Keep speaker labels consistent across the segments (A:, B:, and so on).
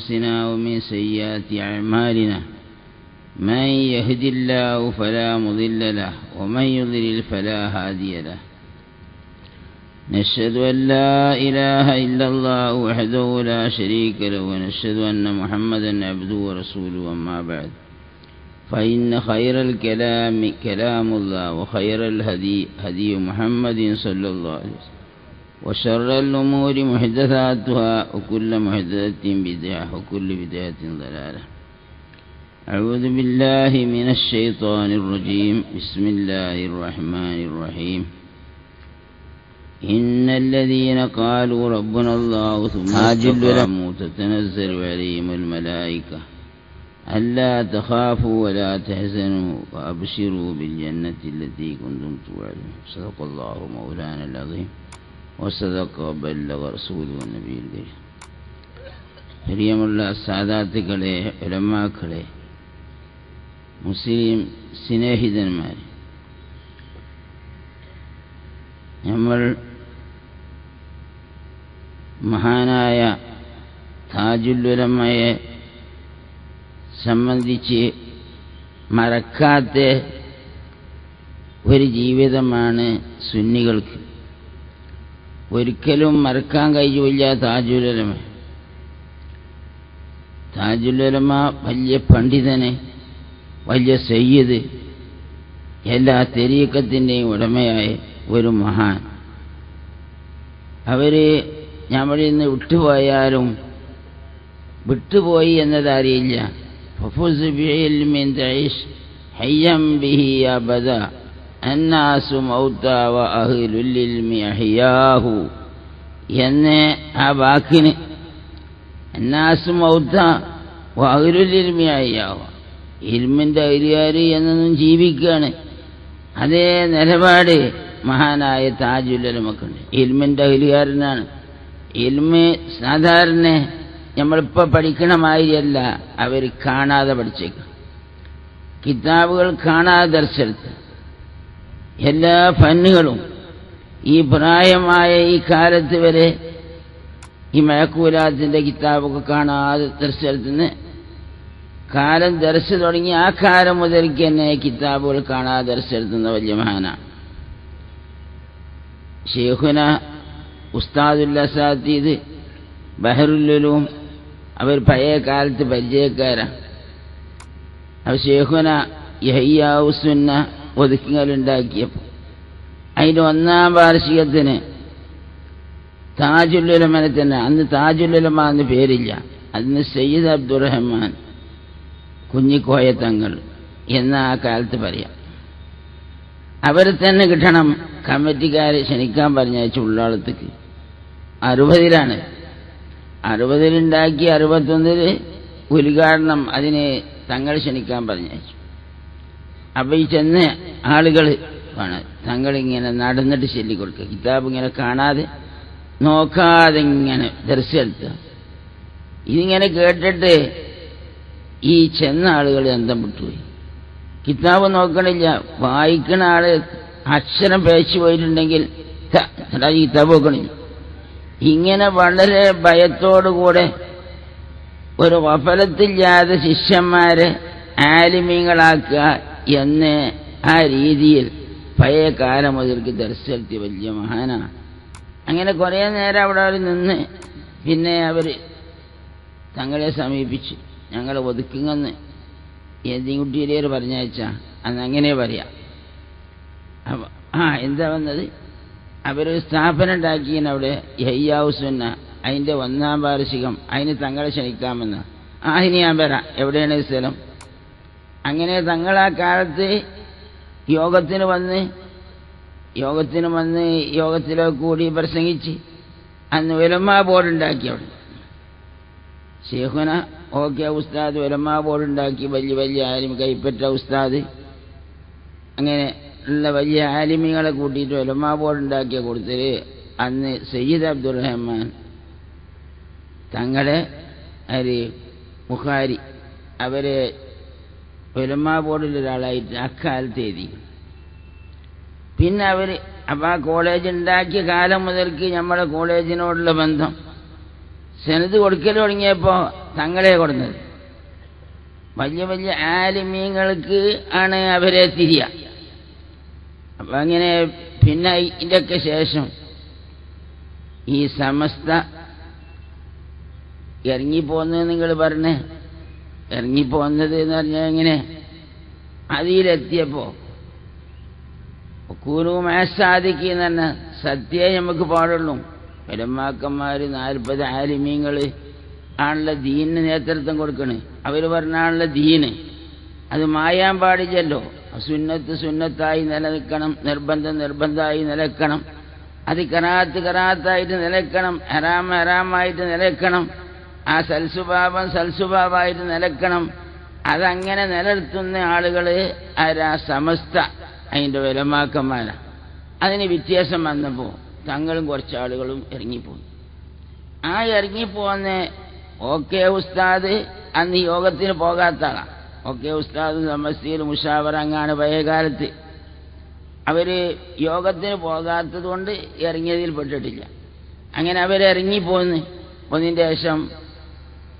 A: أنفسنا ومن سيئات أعمالنا. من يهد الله فلا مضل له ومن يضلل فلا هادي له. نشهد أن لا إله إلا الله وحده لا شريك له ونشهد أن محمدا عبده ورسوله أما بعد. فإن خير الكلام كلام الله وخير الهدي هدي محمد صلى الله عليه وسلم. وشر الأمور محدثاتها وكل محدثة بدعة وكل بدعة ضلالة. أعوذ بالله من الشيطان الرجيم. بسم الله الرحمن الرحيم. إن الذين قالوا ربنا الله ثم استقاموا تتنزل عليهم الملائكة. ألا تخافوا ولا تحزنوا وأبشروا بالجنة التي كنتم توعدون. صدق الله مولانا العظيم. وصدق وبلغ رسوله النبي الكريم പ്രിയമുള്ള സാദാത്തുക്കളെ ഉലമാക്കളെ മുസ്ലിം സ്നേഹിതന്മാർ നമ്മൾ മഹാനായ താജുല്ലുലമയെ സംബന്ധിച്ച് മറക്കാത്ത ഒരു ജീവിതമാണ് സുന്നികൾക്ക് ഒരിക്കലും മറക്കാൻ കഴിയില്ല താജുലമ താജുലമ വലിയ പണ്ഡിതന് വലിയ സയ്യിദ് എല്ലാ തെരീക്കത്തിന്റെയും ഉടമയായ ഒരു മഹാൻ. അവർ ഞമ്മളിൽ നിന്ന് വിട്ടുപോയാലും വിട്ടുപോയി എന്നതറിയില്ല ഫഫുസ് ബിഇൽമിൻ തഈഷ് ഹയ്യം ബിഹി അബദ. അന്നാസു മൗത്താവ ഇൽമി അഹ്യാഹു എന്ന് ആ വാക്കിന് അന്നാസു മൗത്ത ഇൽമി അഹ്യാഹു ഇൽമിന്റെ എന്നൊന്നും ജീവിക്കുകയാണ്. അതേ നിലപാട് മഹാനായ താജുലമക്കുണ്ട് ഇൽമിന്റെ അഹിലുകാരനാണ് ഇൽമ് സാധാരണ നമ്മളിപ്പോൾ പഠിക്കണ മാതിരിയല്ല. അവർ കാണാതെ പഠിച്ചേക്കും കിതാബുകൾ കാണാതെ ദർശനത്ത് എല്ലാ ഫന്നുകളും ഈ പ്രായമായ ഈ കാലത്ത് വരെ ഈ മഴക്കൂലാത്തിന്റെ കിതാബൊക്കെ കാണാതെ ദർശനത്തിന് കാലം ദർശ തുടങ്ങി ആ കാലം മുതൽക്ക് തന്നെ കിതാബുകൾ കാണാതെ ദർശനത്തുന്ന വലിയ മഹാന. ഷെയ്ഖുന ഉസ്താദുല്ലസാത്തീദ് ബഹറുല്ലും അവർ പഴയ കാലത്ത് പരിചയക്കാരാണ് അവ ഷേഖുന യഹയ്യാവുസുന്ന ഒതുക്കങ്ങളുണ്ടാക്കിയപ്പോൾ അതിന്റെ ഒന്നാം വാർഷികത്തിന് താജുല്ലുലമനെ തന്നെ അന്ന് താജുല്ലുലമ എന്ന് പേരില്ല. അന്ന് സയ്യിദ് അബ്ദുറഹ്മാൻ കുഞ്ഞിക്കോയ തങ്ങൾ എന്ന ആ കാലത്ത് പറയാം. അവരെ തന്നെ കിട്ടണം. കമ്മിറ്റിക്കാരെ ക്ഷണിക്കാൻ പറഞ്ഞയച്ചു ഉള്ളാളത്തേക്ക്. അറുപതിലാണ്. അറുപതിലുണ്ടാക്കി അറുപത്തൊന്നിൽ ഉദ്ഘാടനം അതിനെ തങ്ങൾ ക്ഷണിക്കാൻ പറഞ്ഞയച്ചു അപ്പൊ ഈ ചെന്ന് ആളുകൾ ആണ് തങ്ങളിങ്ങനെ നടന്നിട്ട് ചൊല്ലിക്കൊടുക്കുക. കിതാബ് ഇങ്ങനെ കാണാതെ നോക്കാതെ ഇങ്ങനെ ദർശനത്ത് ഇതിങ്ങനെ കേട്ടിട്ട് ഈ ചെന്ന ആളുകൾ എന്തം വിട്ടുപോയി. കിതാബ് നോക്കണില്ല. വായിക്കണ ആൾ അക്ഷരം പേച്ചു പോയിട്ടുണ്ടെങ്കിൽ കിതാബ് നോക്കണില്ല. ഇങ്ങനെ വളരെ ഭയത്തോടുകൂടെ ഒരു വഫലത്തില്ലാതെ ശിഷ്യന്മാരെ ആലിമീങ്ങളാക്കുക എന്ന് ആ രീതിയിൽ പഴയ കാലം മുതൽക്ക് ദർശനത്തി വലിയ മഹാനാണ്. അങ്ങനെ കുറേ നേരം അവിടെ നിന്ന് പിന്നെ അവർ തങ്ങളെ സമീപിച്ചു ഞങ്ങൾ ഒതുക്കുങ്ങെന്ന് എന്തിൻകുട്ടിയിലേർ പറഞ്ഞയച്ചാ. അന്ന് അങ്ങനെ പറയാം. ആ എന്താ വന്നത്? അവരൊരു സ്ഥാപനം ഉണ്ടാക്കിയാണ് അവിടെ ഹയ്യാവുസുന്ന അതിന്റെ ഒന്നാം വാർഷികം. അതിന് തങ്ങളെ ക്ഷണിക്കാമെന്ന്. ആ ഇനി ഞാൻ വരാം. എവിടെയാണ് സ്ഥലം? അങ്ങനെ തങ്ങൾ ആ കാലത്ത് യോഗത്തിന് വന്ന് യോഗത്തിന് വന്ന് യോഗത്തിലോ കൂടി പ്രസംഗിച്ച് അന്ന് ഉലമാ ബോർഡുണ്ടാക്കി അവിടെ. ഷേഖുന ഓക്കെ ഉസ്താദ് ഉലമാ ബോർഡുണ്ടാക്കി വലിയ വലിയ ആലിം കൈപ്പറ്റ ഉസ്താദ്. അങ്ങനെ ഉള്ള വലിയ ആലിമികളെ കൂട്ടിയിട്ട് ഉലമാ ബോർഡുണ്ടാക്കിയ കൊടുത്തത് അന്ന് സയ്യിദ് അബ്ദുറഹ്മാൻ. തങ്ങളെ ഒരു മുഖാരി അവരെ ഒലമാ ബോർഡിൽ ഒരാളായിട്ട് അക്കാലത്ത് എഴുതി പിന്നെ അവർ അപ്പം ആ കോളേജ് ഉണ്ടാക്കിയ കാലം മുതൽക്ക് നമ്മുടെ കോളേജിനോടുള്ള ബന്ധം. സെനത് കൊടുക്കൽ തുടങ്ങിയപ്പോൾ തങ്ങളെ കൊടുന്നത് വലിയ വലിയ ആലിമീങ്ങൾക്ക് ആണ് അവരെ തിരിയ. അപ്പം അങ്ങനെ പിന്നെ ഇതിന്റെയൊക്കെ ശേഷം ഈ സമസ്ത ഇറങ്ങിപ്പോന്ന് നിങ്ങൾ പറഞ്ഞേ. ഇറങ്ങിപ്പോന്നത് എന്ന് പറഞ്ഞാൽ എങ്ങനെ? അതിലെത്തിയപ്പോൾ കൂറു മേസാദിക്ക് എന്ന് പറഞ്ഞാൽ സത്യേ നമുക്ക് പാടുള്ളൂ. പെരുമാക്കന്മാർ നാൽപ്പത് ആലിമീങ്ങൾ ആണല്ലോ ദീനിന് നേതൃത്വം കൊടുക്കണ്. അവർ പറഞ്ഞാണുള്ള ദീന്. അത് മായാൻ പാടില്ലല്ലോ. സുന്നത്ത് സുന്നത്തായി നിലനിൽക്കണം നിർബന്ധം നിർബന്ധമായി നിലക്കണം അത് കറാത്ത് കറാത്തായിട്ട് നിലക്കണം ഹറാം ഹറാമായിട്ട് നിലക്കണം ആ സൽസ്വഭാവം സൽസ്വഭാവമായിട്ട് നിലക്കണം. അതങ്ങനെ നിലനിർത്തുന്ന ആളുകൾ ആരാ? സമസ്ത അതിന്റെ വിലമാക്കന്മാരാണ് അതിന് വ്യത്യാസം വന്നപ്പോൾ തങ്ങളും കുറച്ചാളുകളും ഇറങ്ങിപ്പോയി. ആ ഇറങ്ങിപ്പോന്ന് ഓക്കെ ഉസ്താദ് അന്ന് യോഗത്തിന് പോകാത്ത ആളാണ് ഓക്കെ ഉസ്താദ് സമസ്തയിൽ മുഷാവർ അങ്ങാണ് പഴയകാലത്ത്. അവർ യോഗത്തിന് പോകാത്തത് കൊണ്ട് ഇറങ്ങിയതിൽ പെട്ടിട്ടില്ല. അങ്ങനെ അവരിറങ്ങിപ്പോന്ന്. ഒന്നിന്റെ ശേഷം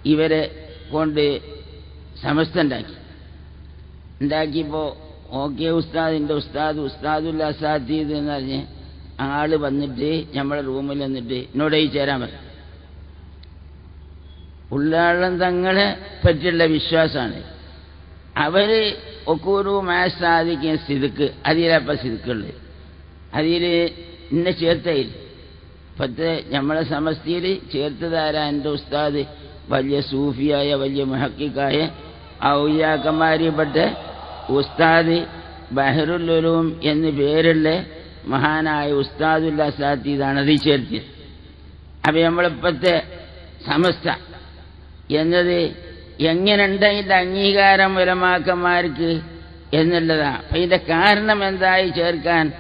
A: ഇവരെ കൊണ്ട് സമസ്ത ഉണ്ടാക്കി ഉണ്ടാക്കിയപ്പോൾ ഓക്കെ ഉസ്താദിന്റെ ഉസ്താദ് ഉസ്താദുല്ല അസാദീദ് എന്ന് പറഞ്ഞ് ആൾ വന്നിട്ട് നമ്മളെ റൂമിൽ വന്നിട്ട് എന്നോട് ഈ ചേരാൻ പറഞ്ഞു. ഉള്ളാളം തങ്ങളെ പറ്റിയുള്ള വിശ്വാസമാണ് അവർ ഒക്കൂരു മാച്ച് സാധിക്കുന്ന സ്ഥിതിക്ക് അതിലപ്പം സ്ഥിതിക്കുള്ളത് അതിൽ ഇന്നെ ചേർത്തയിൽ പത്ത് നമ്മളെ സമസ്തിയിൽ ചേർത്തതാരാ എന്റെ ഉസ്താദ്? വലിയ സൂഫിയായ വലിയ മുഹക്കിക്കായ ഔയാക്കന്മാരിൽപ്പെട്ട ഉസ്താദ് ബഹറുല്ലുലൂം എന്ന് പേരുള്ള മഹാനായ ഉസ്താദുല്ല സാത്തീദാണ് അതിൽ ചേർത്തിയത്. അപ്പം നമ്മളിപ്പോഴത്തെ സമസ്ത എന്നത് എങ്ങനെയുണ്ട് അതിന്റെ അംഗീകാരം വരമാക്കന്മാർക്ക് എന്നുള്ളതാണ്. അപ്പം ഇതിന്റെ കാരണം എന്തായി ചേർക്കാൻ?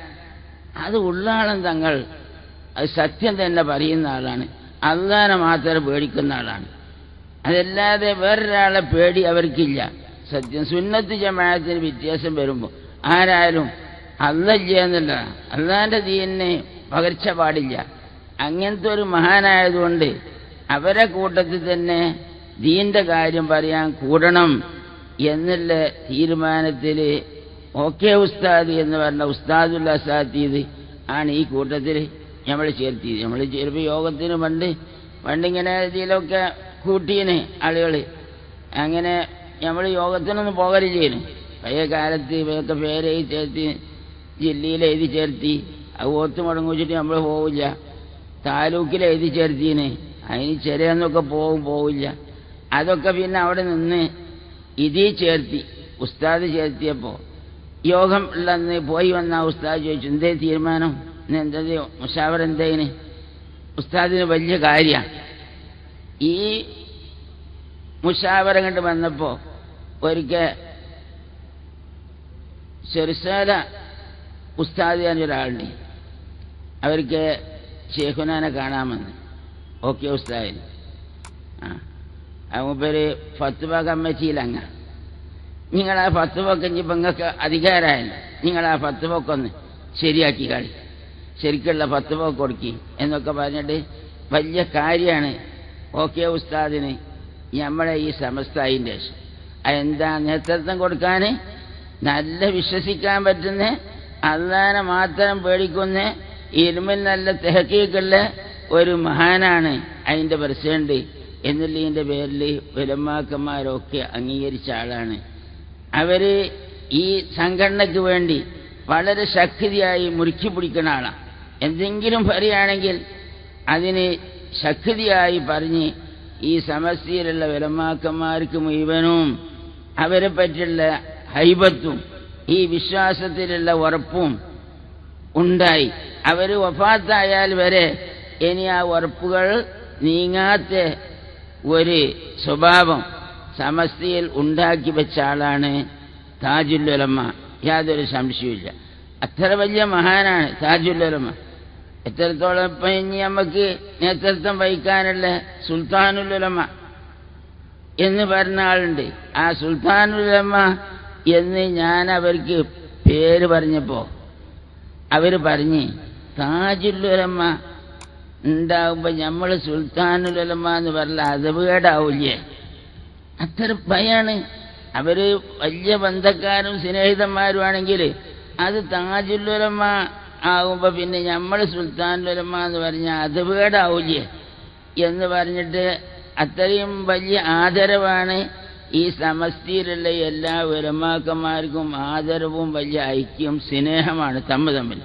A: അത് ഉള്ളാളും തങ്ങൾ അത് സത്യം തന്നെ പറയുന്ന ആളാണ്. അള്ളാനെ മാത്രം പേടിക്കുന്ന ആളാണ്. അതല്ലാതെ വേറൊരാളെ പേടി അവർക്കില്ല. സത്യം സുന്നത്ത് ജമാഅത്തിന് വ്യത്യാസം വരുമ്പോൾ ആരാലും അല്ലല്ല എന്നല്ല. അള്ളാന്റെ ദീനെ പകർച്ച പാടില്ല അങ്ങനത്തെ ഒരു മഹാനായതുകൊണ്ട് അവരെ കൂട്ടത്തിൽ തന്നെ ദീന്റെ കാര്യം പറയാൻ കൂടണം എന്നുള്ള തീരുമാനത്തിൽ ഓക്കെ ഉസ്താദ് എന്ന് പറഞ്ഞ ഉസ്താദുല്ല സാത്തീത് ആണ് ഈ കൂട്ടത്തിൽ നമ്മൾ ചേർത്തിയത്. നമ്മൾ ചിലപ്പോൾ യോഗത്തിന് പണ്ട് പണ്ടിങ്ങനെ ഇതിലൊക്കെ കൂട്ടീന് ആളുകൾ അങ്ങനെ നമ്മൾ യോഗത്തിനൊന്നും പോകലില്ലേനു പഴയ കാലത്ത് ഇവയൊക്കെ പേരെഴുതി ചേർത്തി ജില്ലയിൽ എഴുതി ചേർത്തി അത് ഓത്ത് മുടങ്ങുവച്ചിട്ട് നമ്മൾ പോവില്ല. താലൂക്കിൽ എഴുതി ചേർത്തീന്. അതിന് ചെറിയെന്നൊക്കെ പോവും പോവില്ല. അതൊക്കെ പിന്നെ അവിടെ നിന്ന് ഇതി ചേർത്തി ഉസ്താദ് ചേർത്തിയപ്പോൾ യോഗം ഉള്ളന്ന് പോയി വന്ന ഉസ്താദ് ചോദിച്ചു എന്തേ തീരുമാനം? എന്തത് മുഷാവർ എന്തേന്? ഉസ്താദിന് വലിയ കാര്യമാണ് ഈ മുഷാവര കണ്ട് വന്നപ്പോൾ ഒരിക്കൽ ചെറുസാല ഉസ്താദ് എന്നൊരാളുണ്ട് അവർക്ക് ഷേഖുനാനെ കാണാമെന്ന്. ഓക്കെ ഉസ്താദി. ആ. അവർ ഫത്തുവ കമ്മിറ്റിയിലങ്ങ നിങ്ങൾ ആ ഇനിയിപ്പോൾ നിങ്ങൾക്ക് അധികാരമായല്ലോ നിങ്ങൾ ആ ഫത്തുവൊക്കെ ഒന്ന് ശരിയാക്കി കളി ശരിക്കുള്ള ഫത്തുവ കൊടുക്കി എന്നൊക്കെ പറഞ്ഞിട്ട് വലിയ കാര്യമാണ് ഓക്കെ ഉസ്താദിന് നമ്മളെ ഈ സമസ്ത അതിന്റെ അതെന്താ നേതൃത്വം കൊടുക്കാൻ നല്ല വിശ്വസിക്കാൻ പറ്റുന്ന അള്ളാനെ മാത്രം പേടിക്കുന്ന ഇരുമിൽ നല്ല തെഹക്കീക്കുള്ള ഒരു മഹാനാണ് അതിന്റെ പ്രസിഡന്റ് എന്നുള്ളതിന്റെ പേരിൽ വിലമാക്കന്മാരൊക്കെ അംഗീകരിച്ച ആളാണ്. അവർ ഈ സംഘടനയ്ക്ക് വേണ്ടി വളരെ ശക്തിയായി മുറുക്കി പിടിക്കുന്ന ആളാണ് എന്തെങ്കിലും പറയുകയാണെങ്കിൽ അതിന് ശക്തിയായി പറഞ്ഞ് ഈ സമസ്യയിലുള്ള വിലമാക്കന്മാർക്ക് മുഴുവനും അവരെ പറ്റിയുള്ള ഹൈബത്തും ഈ വിശ്വാസത്തിലുള്ള ഉറപ്പും ഉണ്ടായി. അവർ വഫാത്തായാൽ വരെ ഇനി ആ ഉറപ്പുകൾ നീങ്ങാത്ത ഒരു സ്വഭാവം സമസ്തയിൽ ഉണ്ടാക്കി വെച്ച ആളാണ് താജുല്ലുലമ്മ യാതൊരു സംശയമില്ല അത്ര വലിയ മഹാനാണ് താജുല്ലുലമ്മ എത്രത്തോളം ഇപ്പം ഇനി നമുക്ക് നേതൃത്വം വഹിക്കാനുള്ള സുൽത്താനുലമ എന്ന് പറഞ്ഞ ആളുണ്ട്. ആ സുൽത്താനുലമ്മ എന്ന് ഞാൻ അവർക്ക് പേര് പറഞ്ഞപ്പോൾ അവർ പറഞ്ഞ് താജുല്ലുലമ്മ ഉണ്ടാവുമ്പോ നമ്മൾ സുൽത്താനുലമ എന്ന് പറഞ്ഞ അതവേടാവൂലേ അത്ര ഭയാണ്. അവർ വലിയ ബന്ധക്കാരും സ്നേഹിതന്മാരുമാണെങ്കിൽ അത് താജുല്ലുലമ ആകുമ്പോ പിന്നെ നമ്മൾ സുൽത്താനുലമ എന്ന് പറഞ്ഞാൽ അതവേടാവൂലേ എന്ന് പറഞ്ഞിട്ട് അത്രയും വലിയ ആദരവാണ് ഈ സമസ്തിയിലുള്ള എല്ലാ ഉലമാക്കന്മാർക്കും ആദരവും വലിയ ഐക്യവും സ്നേഹമാണ് തമ്മിൽ തമ്മിൽ.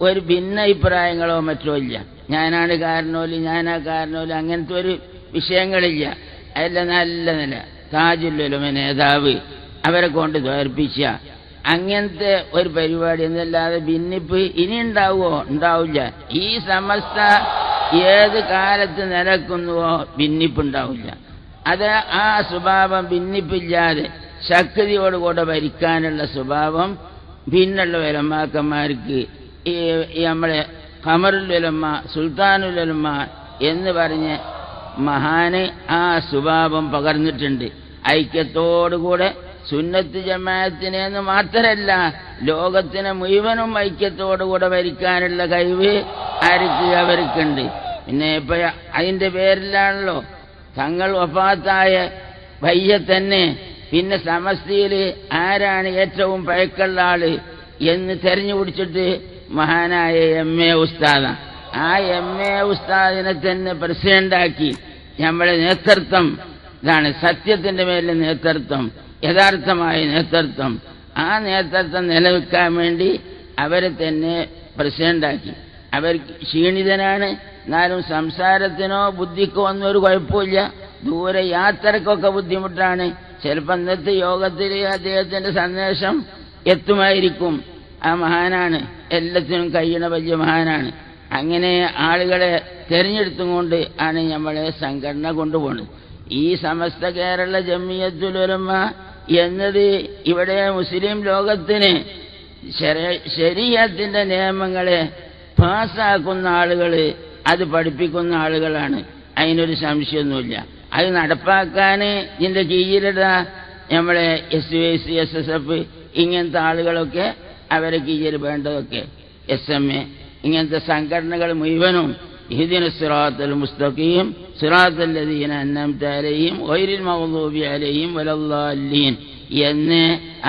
A: ഒരു ഭിന്ന അഭിപ്രായങ്ങളോ മറ്റോ ഇല്ല. ഞാനാണ് കാരണോൽ ഞാനാ കാരണോൽ അങ്ങനത്തെ ഒരു വിഷയങ്ങളില്ല. അല്ല നല്ല നില. താജുല്ലുലമ നേതാവ് അവരെ കൊണ്ട് തോർപ്പിച്ച അങ്ങനത്തെ ഒരു പരിപാടി എന്നല്ലാതെ ഭിന്നിപ്പ് ഇനി ഉണ്ടാവുമോ ഉണ്ടാവില്ല. ഈ സമസ്ത ഏത് കാലത്ത് നിലക്കുന്നുവോ ഭിന്നിപ്പുണ്ടാവില്ല അത് ആ സ്വഭാവം ഭിന്നിപ്പില്ലാതെ ശക്തിയോടുകൂടെ ഭരിക്കാനുള്ള സ്വഭാവം ഭിന്നുള്ള വിലമാക്കന്മാർക്ക് ഈ നമ്മളെ സുൽത്താനുൽ സുൽത്താനുലമ്മ എന്ന് പറഞ്ഞ് മഹാന് ആ സ്വഭാവം പകർന്നിട്ടുണ്ട്. ഐക്യത്തോടുകൂടെ സുന്നത്ത് ജമാഅത്തിനെ എന്ന് മാത്രമല്ല ലോകത്തിനെ മുഴുവനും ഐക്യത്തോടുകൂടെ ഭരിക്കാനുള്ള കഴിവ് ആർക്ക് അവർക്കുണ്ട്. പിന്നെ ഇപ്പൊ അതിന്റെ പേരിലാണല്ലോ തങ്ങൾ വഫാത്തായ ഭയ്യ തന്നെ പിന്നെ സമസ്തിയിൽ ആരാണ് ഏറ്റവും പഴക്കള്ള ആൾ എന്ന് തെരഞ്ഞു പിടിച്ചിട്ട് മഹാനായ എം എ ഉസ്താദ. ആ എം എ ഉസ്താദിനെ തന്നെ പ്രസിഡന്റാക്കി. നമ്മളെ നേതൃത്വം ഇതാണ് സത്യത്തിന്റെ മേലെ നേതൃത്വം. യഥാർത്ഥമായ നേതൃത്വം. ആ നേതൃത്വം നിലനിൽക്കാൻ വേണ്ടി അവരെ തന്നെ പ്രസിഡന്റാക്കി. അവർ ക്ഷീണിതനാണ്. എന്നാലും സംസാരത്തിനോ ബുദ്ധിക്കോ ഒന്നും ഒരു കുഴപ്പമില്ല ദൂരെ യാത്രക്കൊക്കെ ബുദ്ധിമുട്ടാണ്. ചിലപ്പോൾ ഇന്നത്തെ യോഗത്തിൽ അദ്ദേഹത്തിന്റെ സന്ദേശം എത്തുമായിരിക്കും. ആ മഹാനാണ്. എല്ലാത്തിനും കഴിയണ വലിയ മഹാനാണ്. അങ്ങനെ ആളുകളെ തെരഞ്ഞെടുത്തുകൊണ്ട് ആണ് നമ്മളെ സംഘടന കൊണ്ടുപോകുന്നത് ഈ സമസ്ത കേരള ജമിയത്തുലമ എന്നത് ഇവിടെ മുസ്ലിം ലോകത്തിന് ശരീരത്തിന്റെ നിയമങ്ങളെ പാസ്സാക്കുന്ന ആളുകൾ അത് പഠിപ്പിക്കുന്ന ആളുകളാണ്. അതിനൊരു സംശയമൊന്നുമില്ല. അത് നടപ്പാക്കാൻ ഇതിന്റെ കീഴിലിട നമ്മളെ S U S S S F ഇങ്ങനത്തെ ആളുകളൊക്കെ അവരെ കീഴിൽ വേണ്ടതൊക്കെ. എസ് എം എ ഇങ്ങനത്തെ സംഘടനകൾ മുഴുവനും ഇതിന് المستقيم صراط الذين أنمت عليهم غير المغضوب عليهم ولا الضالين. എന്ന്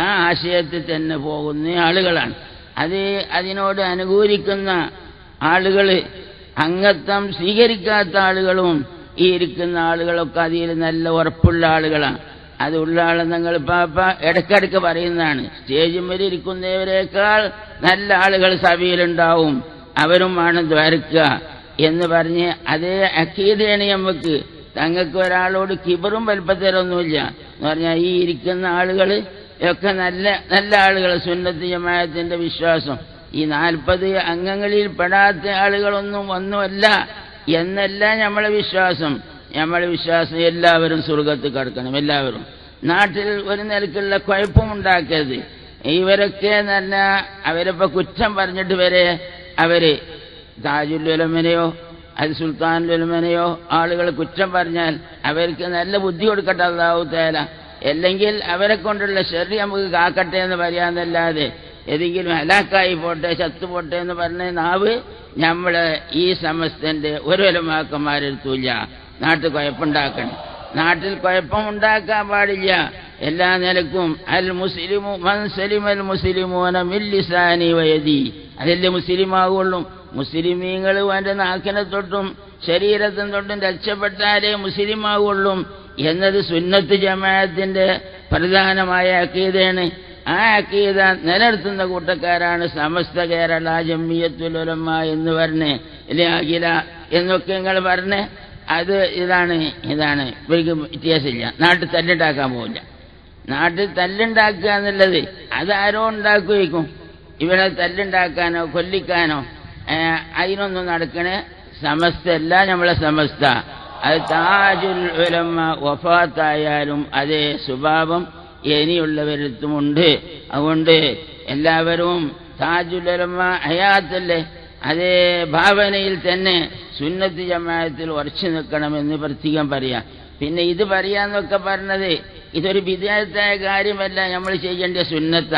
A: ആ ആശയത്തിൽ തന്നെ പോകുന്ന ആളുകളാണ്. അത് അതിനോട് അനുകൂലിക്കുന്ന ആളുകൾ അംഗത്വം സ്വീകരിക്കാത്ത ആളുകളും ഈ ഇരിക്കുന്ന ആളുകളൊക്കെ അതിൽ നല്ല ഉറപ്പുള്ള ആളുകളാണ്. അതുള്ള ആളെ നിങ്ങൾ പാപ്പ ഇടയ്ക്കിടയ്ക്ക് പറയുന്നതാണ്. സ്റ്റേജിൽ വരെ ഇരിക്കുന്നവരെക്കാൾ നല്ല ആളുകൾ സഭയിലുണ്ടാവും. അവരും ആണ് ദ്വാരക്കുക എന്ന് പറഞ്ഞ് അതേ അക്കീതയാണ് നമുക്ക് തങ്ങൾക്ക് ഒരാളോട് കിബറും വലുപ്പത്തരൊന്നുമില്ല എന്ന് പറഞ്ഞാൽ ഈ ഇരിക്കുന്ന ആളുകൾ ഒക്കെ നല്ല നല്ല ആളുകൾ സുന്നത്തി ജമായത്തിന്റെ വിശ്വാസം. ഈ നാൽപ്പത് അംഗങ്ങളിൽ പെടാത്ത ആളുകളൊന്നും ഒന്നുമല്ല എന്നല്ല നമ്മളെ വിശ്വാസം. നമ്മളെ വിശ്വാസം എല്ലാവരും സ്വർഗത്ത് കടക്കണം എല്ലാവരും. നാട്ടിൽ ഒരു നിലക്കുള്ള കുഴപ്പമുണ്ടാക്കരുത്. ഇവരൊക്കെ നല്ല അവരിപ്പോ കുറ്റം പറഞ്ഞിട്ട് വരെ അവർ താജുല്ലുലമനെയോ അത് സുൽത്താനുലമനെയോ ആളുകൾ കുറ്റം പറഞ്ഞാൽ അവർക്ക് നല്ല ബുദ്ധി കൊടുക്കട്ടെ അള്ളാഹു തേല അല്ലെങ്കിൽ അവരെ കൊണ്ടുള്ള ശരി നമുക്ക് കാക്കട്ടെ എന്ന് പറയാന്നല്ലാതെ ഏതെങ്കിലും ഹലാക്കായി പോട്ടെ ചത്തു പോട്ടെ എന്ന് പറഞ്ഞ നാവ് നമ്മൾ ഈ സമസ്തന്റെ ഒരു വലമാക്കന്മാരെടുത്തൂല്ല നാട്ടിൽ കുഴപ്പമുണ്ടാക്കണം നാട്ടിൽ കുഴപ്പമുണ്ടാക്കാൻ പാടില്ല. എല്ലാ നിലക്കും അൽ മുസ്ലിമു മൻസലിം അൽ മുസ്ലിമോന മില്ലിസാനി വയതി അതല്ലേ മുസ്ലിമാകുള്ളൂ മുസ്ലിമീങ്ങൾ അവന്റെ നാക്കിനെ തൊട്ടും ശരീരത്തിന് തൊട്ടും രക്ഷപ്പെട്ടാലേ മുസ്ലിമാകുള്ളൂ എന്നത് സുന്നത്ത് ജമാഅത്തിന്റെ പ്രധാനമായ അക്കീതയാണ്. ആ അക്കീത നിലനിർത്തുന്ന കൂട്ടക്കാരാണ് സമസ്ത കേരള ജമ്മിയത്തുലമ എന്ന് പറഞ്ഞ് അല്ലെ അഖില എന്നൊക്കെ നിങ്ങൾ പറഞ്ഞ് അത് ഇതാണ് ഇതാണ്. ഇവർക്ക് വ്യത്യാസമില്ല. നാട്ടിൽ തല്ലുണ്ടാക്കാൻ പോവില്ല. നാട്ടിൽ തല്ലുണ്ടാക്കുക എന്നുള്ളത് അതാരോ ഉണ്ടാക്കുമായിരിക്കും ഇവിടെ തല്ലുണ്ടാക്കാനോ കൊല്ലിക്കാനോ അതിനൊന്നും നടക്കണ. സമസ്ത അല്ല നമ്മളെ സമസ്ത. അത് താജുൽ ഉലമ വഫാത്തായാലും അതേ സ്വഭാവം ഇനിയുള്ളവരത്തുമുണ്ട് അതുകൊണ്ട് എല്ലാവരും താജുൽ ഉലമ ഹയാത്തല്ലേ? അതേ ഭാവനയിൽ തന്നെ സുന്നത്ത് ജമായത്തിൽ ഉറച്ചു നിൽക്കണമെന്ന് പ്രത്യേകം പറയാം. പിന്നെ ഇത് പറയാന്നൊക്കെ പറഞ്ഞത് ഇതൊരു വിദ്യാർത്ഥിയായ കാര്യമല്ല നമ്മൾ ചെയ്യേണ്ട സുന്നത്ത.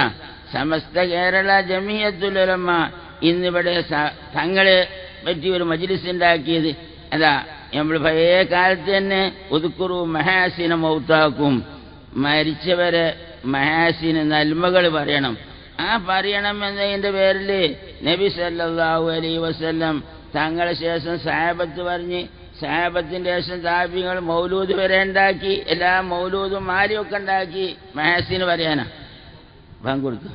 A: സമസ്ത കേരള ജമിയത്തുലമ ഇന്നിവിടെ തങ്ങളെ പറ്റി ഒരു മജ്ലിസ് ഉണ്ടാക്കിയത് അതാ നമ്മൾ പഴയ കാലത്ത് തന്നെ ഒതുക്കുറു മഹാസിന മൗത്താക്കും. മരിച്ചവരെ മഹാസിന് നന്മകൾ പറയണം. ആ പറയണം എന്നതിന്റെ പേരിൽ നബി സല്ലാഹു അലൈ വസല്ലം തങ്ങളെ ശേഷം സാഹബത്ത് പറഞ്ഞ് സാഹബത്തിന്റെ ശേഷം താപ്യങ്ങൾ മൗലൂദ് വരെ ഉണ്ടാക്കി എല്ലാ മൗലൂദും മാലിയൊക്കെ ഉണ്ടാക്കി മഹാസിന് പറയാനാ. ബാങ്ക് കൊടുക്കുക